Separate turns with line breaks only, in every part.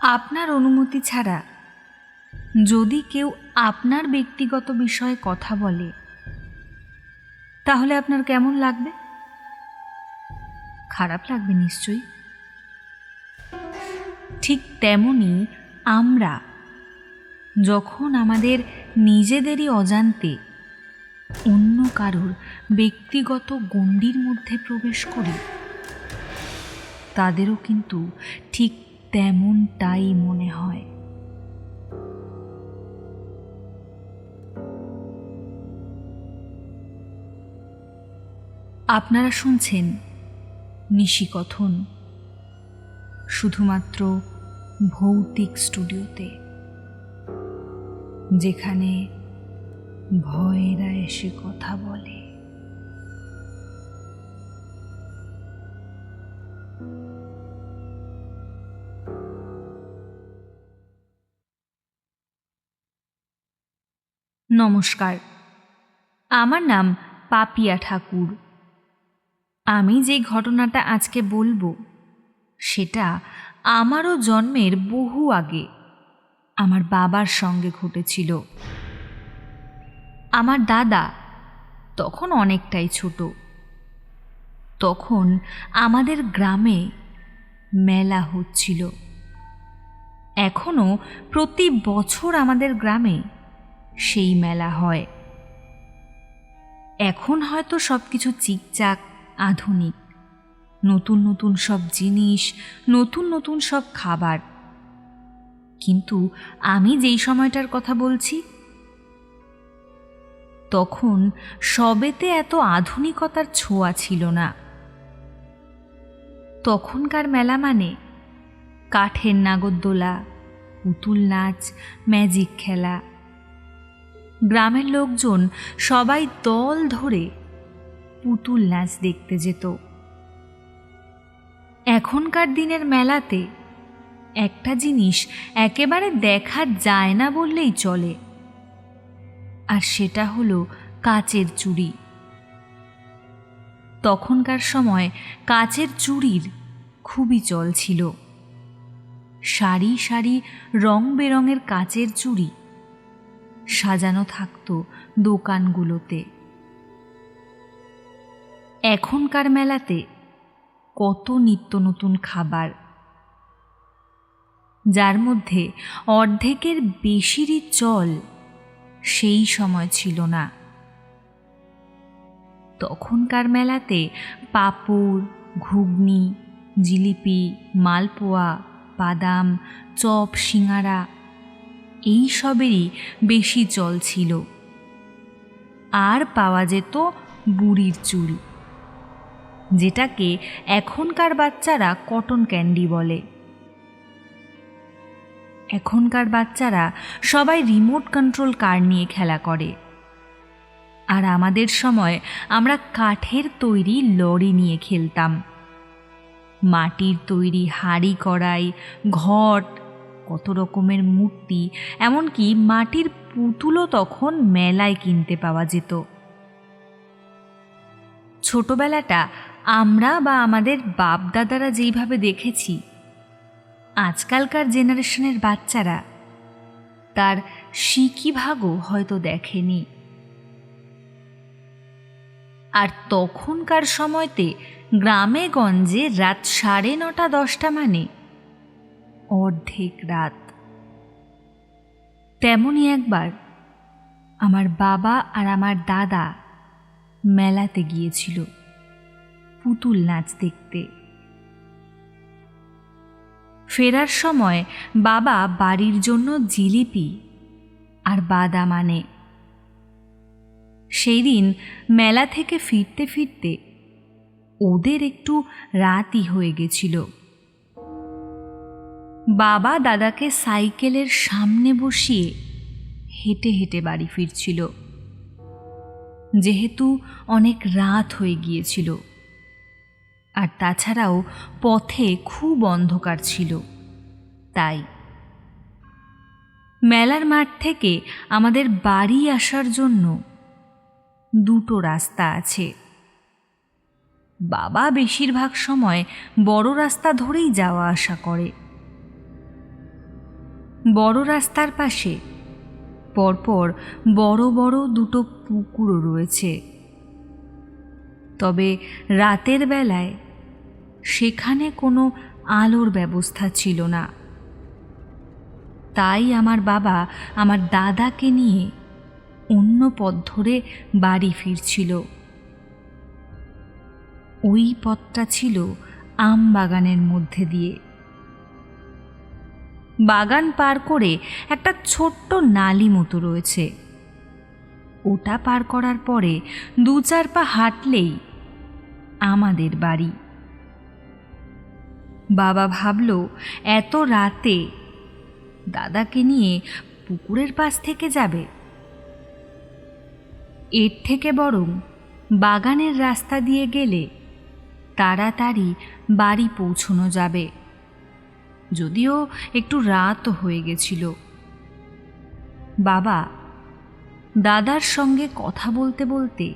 আপনার অনুমতি ছাড়া যদি কেউ আপনার ব্যক্তিগত বিষয়ে কথা বলে, তাহলে আপনার কেমন লাগবে? খারাপ লাগবে নিশ্চয়ই। ঠিক তেমনি আমরা যখন আমাদের নিজেদেরই অজান্তে অন্য কারোর ব্যক্তিগত গণ্ডির মধ্যে প্রবেশ করি, তাদেরও কিন্তু ঠিক তেমনটাই মনে হয়। আপনারা শুনছেন নিশিকথন শুধুমাত্র ভৌতিক স্টুডিওতে যেখানে ভয়েরা এসে কথা বলে। নমস্কার। আমার নাম পাপিয়া ঠাকুর। আমি যে ঘটনাটা আজকে বলব, সেটা আমারও জন্মের বহু আগে আমার বাবার সঙ্গে ঘটেছিল। আমার দাদা তখন অনেকটাই ছোট। তখন আমাদের গ্রামে মেলা হচ্ছিল। এখনও প্রতি বছর আমাদের গ্রামে সেই মেলা হয়। এখন হয়তো সব কিছু চিকচাক, আধুনিক। নতুন নতুন সব জিনিস, নতুন নতুন সব খাবার। কিন্তু আমি যেই সময়টার কথা বলছি, তখন সবেতে এত আধুনিকতার ছোঁয়া ছিল না। তখনকার মেলা মানে কাঠের নাগরদোলা, পুতুল নাচ, ম্যাজিক খেলা। গ্রামের লোকজন সবাই দল ধরে পুতুল নাচ দেখতে যেত। এখনকার দিনের মেলাতে একটা জিনিস একেবারে দেখা যায় না বললেই চলে। আর সেটা হলো কাচের চুড়ি। তখনকার সময় কাচের চুড়ির খুবই চল ছিল। সারি সারি রং বেরঙের কাচের চুড়ি সাজানো থাকতো দোকানগুলোতে। এখনকার মেলাতে কত নিত্য নতুন খাবার। যার মধ্যে অর্ধেকের বেশিরই চল সেই সময় ছিল না। তখনকার মেলাতে পাঁপড়, ঘুগনি, জিলিপি, মালপোয়া, বাদাম, চপ সিঙারা এই সবেরই বেশি চল ছিল। আর পাওয়া যেত বুড়ির চুল, যেটাকে এখনকার বাচ্চারা কটন ক্যান্ডি বলে। এখনকার বাচ্চারা সবাই রিমোট কন্ট্রোল কার নিয়ে খেলা করে। আর আমাদের সময় আমরা কাঠের তৈরি লরি নিয়ে খেলতাম। মাটির তৈরি হাড়ি কড়াই, ঘট কত রকমের মূর্তি, এমনকি মাটির পুতুলও তখন মেলায় কিনতে পাওয়া যেত। ছোটবেলাটা আমরা বা আমাদের বাপ দাদারা যেইভাবে দেখেছি, আজকালকার জেনারেশনের বাচ্চারা তার শিকি ভাগও হয়তো দেখেনি। আর তখনকার সময়তে গ্রামে গঞ্জে রাত সাড়ে নটা দশটা মানে অর্ধেক রাত। তেমনই একবার আমার বাবা আর আমার দাদা মেলাতে গিয়েছিল পুতুল নাচ দেখতে। ফেরার সময় বাবা বাড়ির জন্য জিলিপি আর বাদাম আনে। সেই দিন মেলা থেকে ফিরতে ফিরতে ওদের একটু রাতই হয়ে গেছিল। বাবা দাদাকে সাইকেলের সামনে বসিয়ে হেঁটে হেঁটে বাড়ি ফিরছিল। যেহেতু অনেক রাত হয়ে গিয়েছিল, আর তাছাড়াও পথে খুব অন্ধকার ছিল, তাই মেলার মাঠ থেকে আমাদের বাড়ি আসার জন্য দুটো রাস্তা আছে। বাবা বেশিরভাগ সময় বড় রাস্তা ধরেই যাওয়া আসা করে। বড় রাস্তার পাশে। পরপর বড় বড় দুটো পুকুরও রয়েছে। তবে রাতের বেলায় সেখানে কোনো আলোর ব্যবস্থা ছিল না। তাই আমার বাবা আমার দাদাকে নিয়ে অন্য পথ ধরে বাড়ি ফিরছিল। ওই পথটা ছিল আম বাগানের মধ্যে দিয়ে। বাগান পার করে একটা ছোট্ট নালি মতো রয়েছে। ওটা পার করার পরে দু চার পা হাঁটলেই আমাদের বাড়ি। বাবা ভাবল, এত রাতে দাদাকে নিয়ে পুকুরের পাশ থেকে যাবে। এর থেকে বরং বাগানের রাস্তা দিয়ে গেলে তাড়াতাড়ি বাড়ি পৌঁছনো যাবে। যদিও একটু রাত হয়ে গেছিল। বাবা, দাদার সঙ্গে কথা বলতে বলতে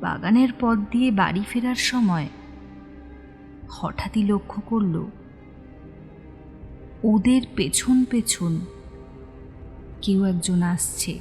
বাগানের পথ দিয়ে বাড়ি ফেরার সময় হঠাৎই লক্ষ্য করল, ওদের পেছন পেছন কেউ একজন আসছে।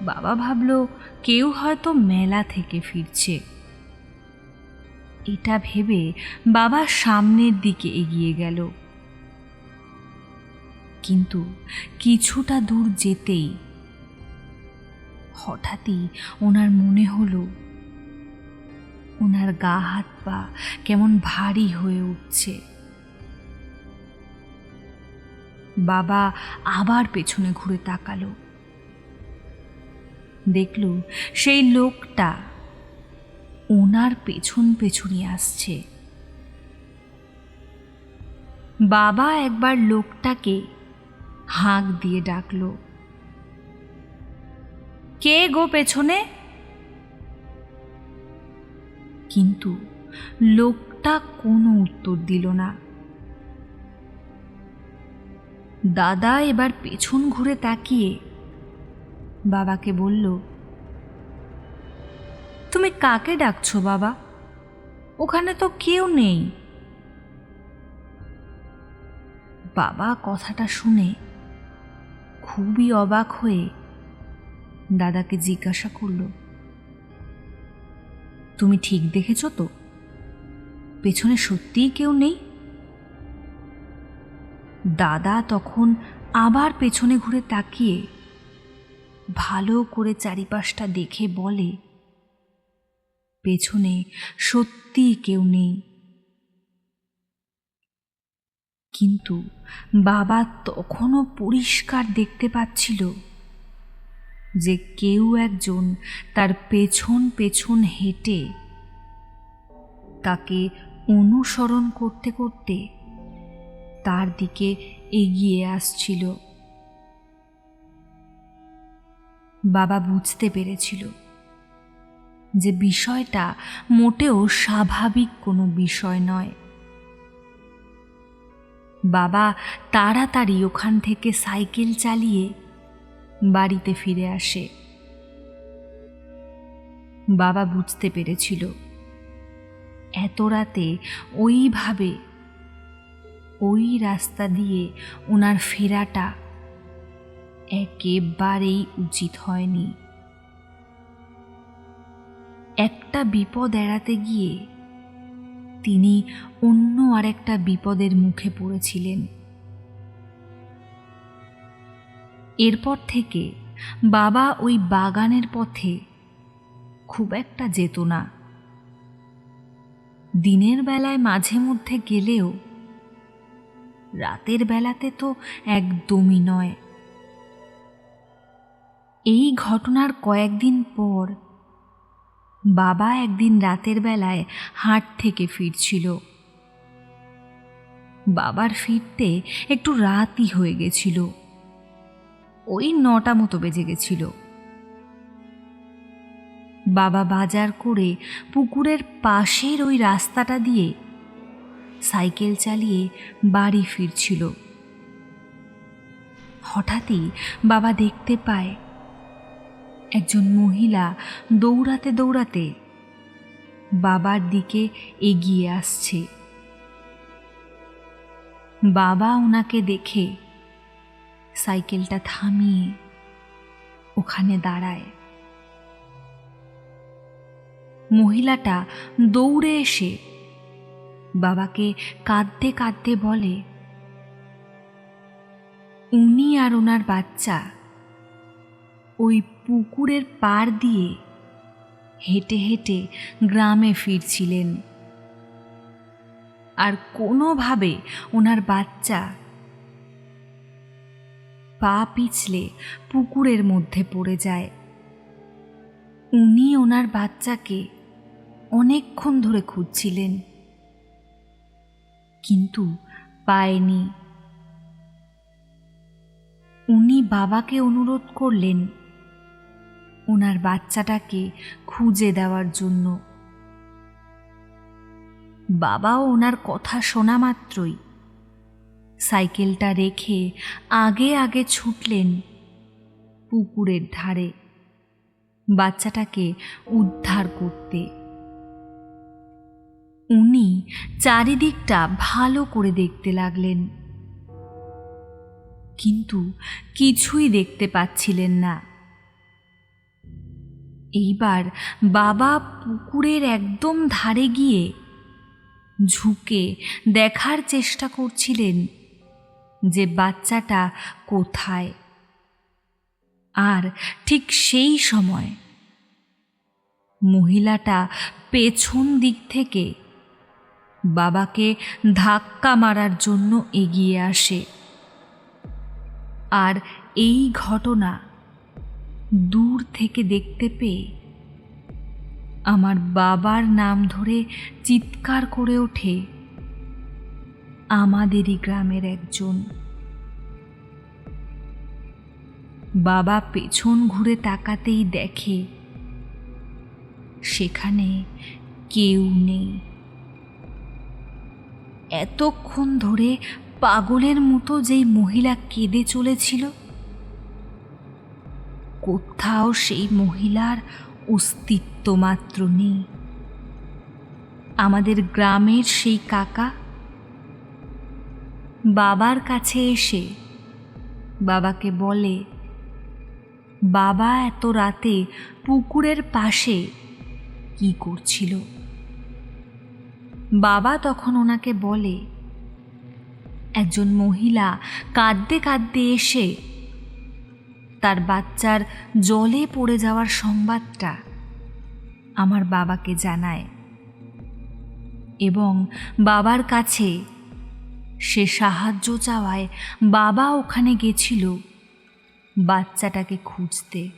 বাবা ভাবল, কেউ হয়তো মেলা থেকে ফিরছে। এটা ভেবে বাবা সামনের দিকে এগিয়ে গেল। কিন্তু কিছুটা দূর যেতেই হঠাৎই ওনার মনে হলো, ওনার গা হাত পা কেমন ভারী হয়ে উঠছে। বাবা আবার পেছনে ঘুরে তাকালো। দেখল সেই লোকটা ওনার পেছন পেছনই আসছে। বাবা একবার লোকটাকে হাঁক দিয়ে ডাকল। কে গো পেছনে? কিন্তু লোকটা কোনো উত্তর দিল না। দাদা এবার পেছন ঘুরে তাকিয়ে, বাবাকে বলল তুমি কাকে ডাকছো, বাবা? ওখানে তো কেউ নেই। বাবা, কথাটা শুনে খুবই অবাক হয়ে দাদাকে জিজ্ঞাসা করল, তুমি ঠিক দেখেছ তো? পেছনে সত্যিই কেউ নেই? দাদা তখন আবার পেছনে ঘুরে তাকিয়ে ভালো করে চারিপাশটা দেখে বলে পেছনে সত্যিই কেউ নেই। কিন্তু বাবা তখনও পরিষ্কার দেখতে পাচ্ছিল যে কেউ একজন তার পেছন পেছন হেঁটে তাকে অনুসরণ করতে করতে তার দিকে এগিয়ে আসছিল। বাবা বুঝতে পেরেছিল। যে বিষয়টা মোটেও স্বাভাবিক কোনো বিষয় নয়। বাবা তাড়াতাড়ি ওখান থেকে সাইকেল চালিয়ে বাড়িতে ফিরে আসে। বাবা বুঝতে পেরেছিল, এত রাতে ওইভাবে ওই রাস্তা দিয়ে ওনার ফেরাটা একেবারেই উচিত হয়নি। একটা বিপদ এড়াতে গিয়ে তিনি অন্য আরেকটা বিপদের মুখে পড়েছিলেন। এরপর থেকে বাবা ওই বাগানের পথে খুব একটা যেত না। দিনের বেলায় মাঝে মধ্যে গেলেও রাতের বেলাতে তো একদমই নয়। এই ঘটনার কয়েকদিন পর বাবা একদিন রাতের বেলায় হাট থেকে ফিরছিল। বাবার ফিরতে একটু রাতই হয়ে গেছিল। ওই নটা মতো বেজে গেছিল। বাবা বাজার করে পুকুরের পাশের ওই রাস্তাটা দিয়ে সাইকেল চালিয়ে বাড়ি ফিরছিল। হঠাৎই বাবা দেখতে পায় একজন মহিলা দৌড়াতে দৌড়াতে বাবার দিকে এগিয়ে আসছে। বাবা ওনাকে দেখে সাইকেলটা থামিয়ে ওখানে দাঁড়ায়। মহিলাটা দৌড়ে এসে বাবাকে কাঁদতে কাঁদতে বলে, উনি আর ওনার বাচ্চা ওই পুকুরের পাড় দিয়ে হেঁটে হেঁটে গ্রামে ফিরছিলেন। আর কোনোভাবে ওনার বাচ্চা পা পিছলে পুকুরের মধ্যে পড়ে যায়। উনি ওনার বাচ্চাকে অনেকক্ষণ ধরে খুঁজছিলেন, কিন্তু পায়নি। উনি বাবাকে অনুরোধ করলেন ওনার বাচ্চাটাকে খুঁজে দেওয়ার জন্য। বাবাও ওনার কথা শোনা মাত্রই। সাইকেলটা রেখে আগে আগে ছুটলেন পুকুরের ধারে বাচ্চাটাকে উদ্ধার করতে। উনি চারিদিকটা ভালো করে দেখতে লাগলেন। কিন্তু কিছুই দেখতে পাচ্ছিলেন না। এইবার বাবা পুকুরের একদম ধারে গিয়ে ঝুঁকে দেখার চেষ্টা করছিলেন যে বাচ্চাটা কোথায়। আর ঠিক সেই সময় মহিলাটা পেছন দিক থেকে বাবাকে ধাক্কা মারার জন্য এগিয়ে আসে। আর এই ঘটনা দূর থেকে দেখতে পেয়ে আমার বাবার নাম ধরে চিৎকার করে ওঠে আমাদেরই গ্রামের একজন। বাবা পেছন ঘুরে তাকাতেই দেখে সেখানে কেউ নেই। এতক্ষণ ধরে পাগলের মতো যেই মহিলা কেঁদে চলেছিল কোথাও সেই মহিলার অস্তিত্ব মাত্র নেই। আমাদের গ্রামের সেই কাকা বাবার কাছে এসে বাবাকে বলে, বাবা এত রাতে পুকুরের পাশে কি করছিল? বাবা তখন ওনাকে বলে, একজন মহিলা কাঁদতে কাঁদতে এসে তার বাচ্চার জলে পড়ে যাওয়ার সংবাদটা আমার বাবাকে জানায়। এবং বাবার কাছে সে সাহায্য চাওয়ায় বাবা ওখানে গেছিল বাচ্চাটাকে খুঁজতে।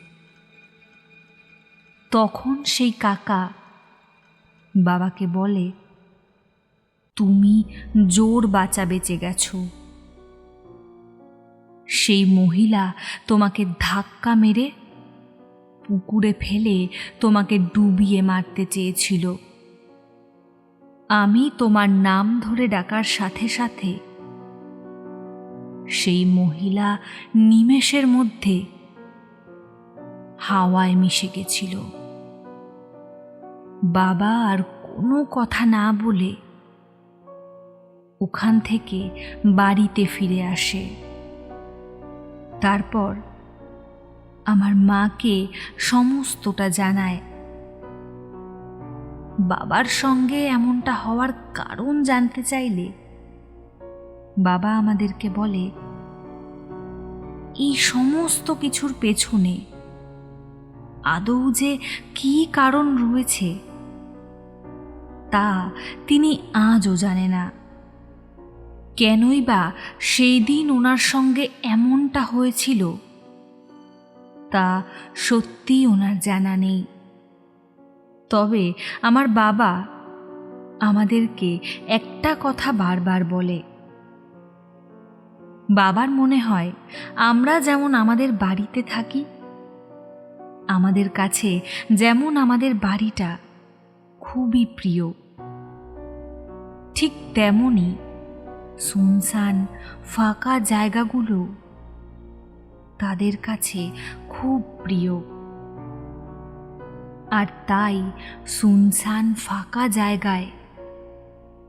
তখন সেই কাকা বাবাকে বলে, তুমি জোর বাঁচা বেঁচে গেছো। সেই মহিলা তোমাকে ধাক্কা মেরে পুকুরে ফেলে তোমাকে ডুবিয়ে মারতে চেয়েছিল। আমি তোমার নাম ধরে ডাকার সাথে সাথে সেই মহিলা নিমেষের মধ্যে হাওয়ায় মিশে গেছিল। বাবা আর কোনো কথা না বলে ওখান থেকে বাড়িতে ফিরে আসে। তারপর আমার মাকে সমস্তটা জানায়। বাবার সঙ্গে এমনটা হওয়ার কারণ জানতে চাইলে বাবা আমাদেরকে বলে, এই সমস্ত কিছুর পেছনে আদৌ যে কি কারণ রয়েছে, তা তিনি আজও জানে না। কেনই বা সেই দিন ওনার সঙ্গে এমনটা হয়েছিল? তা সত্যি ওনার জানা নেই। তবে আমার বাবা আমাদেরকে একটা কথা বারবার বলে। বাবার মনে হয়, আমরা যেমন আমাদের বাড়িতে থাকি, আমাদের কাছে যেমন আমাদের বাড়িটা খুবই প্রিয়। ঠিক তেমনই শুনশান ফাঁকা জায়গাগুলো তাদের কাছে খুব প্রিয়। আর তাই শুনশান ফাঁকা জায়গায়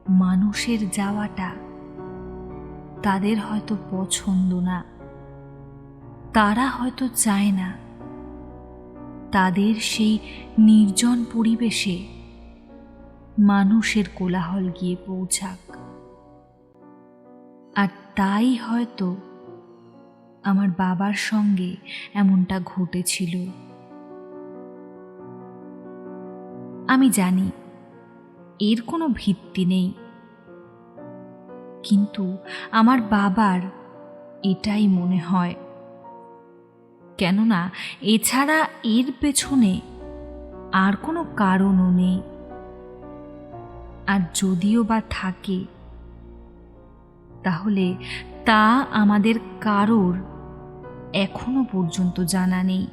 মানুষের যাওয়াটা তাদের হয়তো পছন্দ না। তারা হয়তো চায় না। তাদের সেই নির্জন পরিবেশে মানুষের কোলাহল গিয়ে পৌঁছাক। তাই হয়তো আমার বাবার সঙ্গে এমনটা ঘটেছিল। আমি জানি এর কোনো ভিত্তি নেই। কিন্তু আমার বাবার এটাই মনে হয়। কেননা এছাড়া এর পেছনে আর কোনো কারণও নেই। আর যদিও বা থাকে তাহলে তা আমাদের কারোর এখনও পর্যন্ত জানা নেই।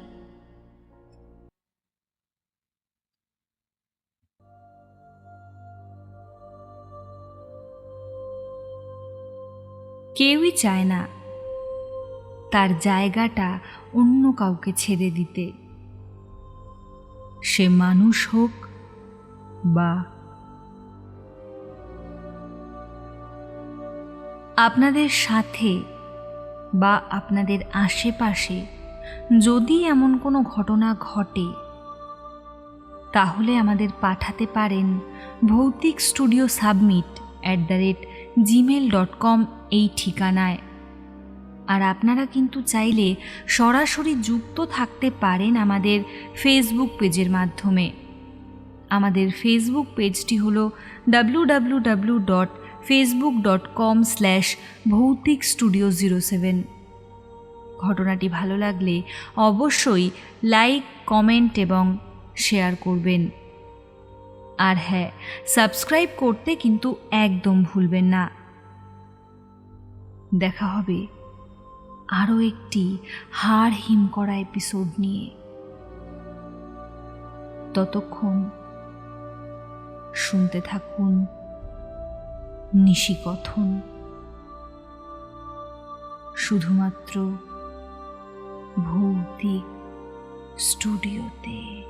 কেউই চায় না তার জায়গাটা অন্য কাউকে ছেড়ে দিতে। সে মানুষ হোক বা আপনাদের সাথে বা আপনাদের আশেপাশে যদি এমন কোনো ঘটনা ঘটে, তাহলে আমাদের পাঠাতে পারেন Bhoutik studio submit at the rate Gmail dot com এই ঠিকানায়। আর আপনারা কিন্তু চাইলে সরাসরি যুক্ত থাকতে পারেন আমাদের ফেসবুক পেজের মাধ্যমে। আমাদের ফেসবুক পেজটি হলো W W W dot Facebook dot com slash Bhoutik studio zero seven ঘটনাটি ভালো লাগলে অবশ্যই লাইক কমেন্ট এবং শেয়ার করবেন। আর হ্যাঁ সাবস্ক্রাইব করতে কিন্তু একদম ভুলবেন না। দেখা হবে আরও একটি হাড় হিম করা এপিসোড নিয়ে। ততক্ষণ শুনতে থাকুন। নিশিকথন। শুধুমাত্র ভৌতিক স্টুডিওতে।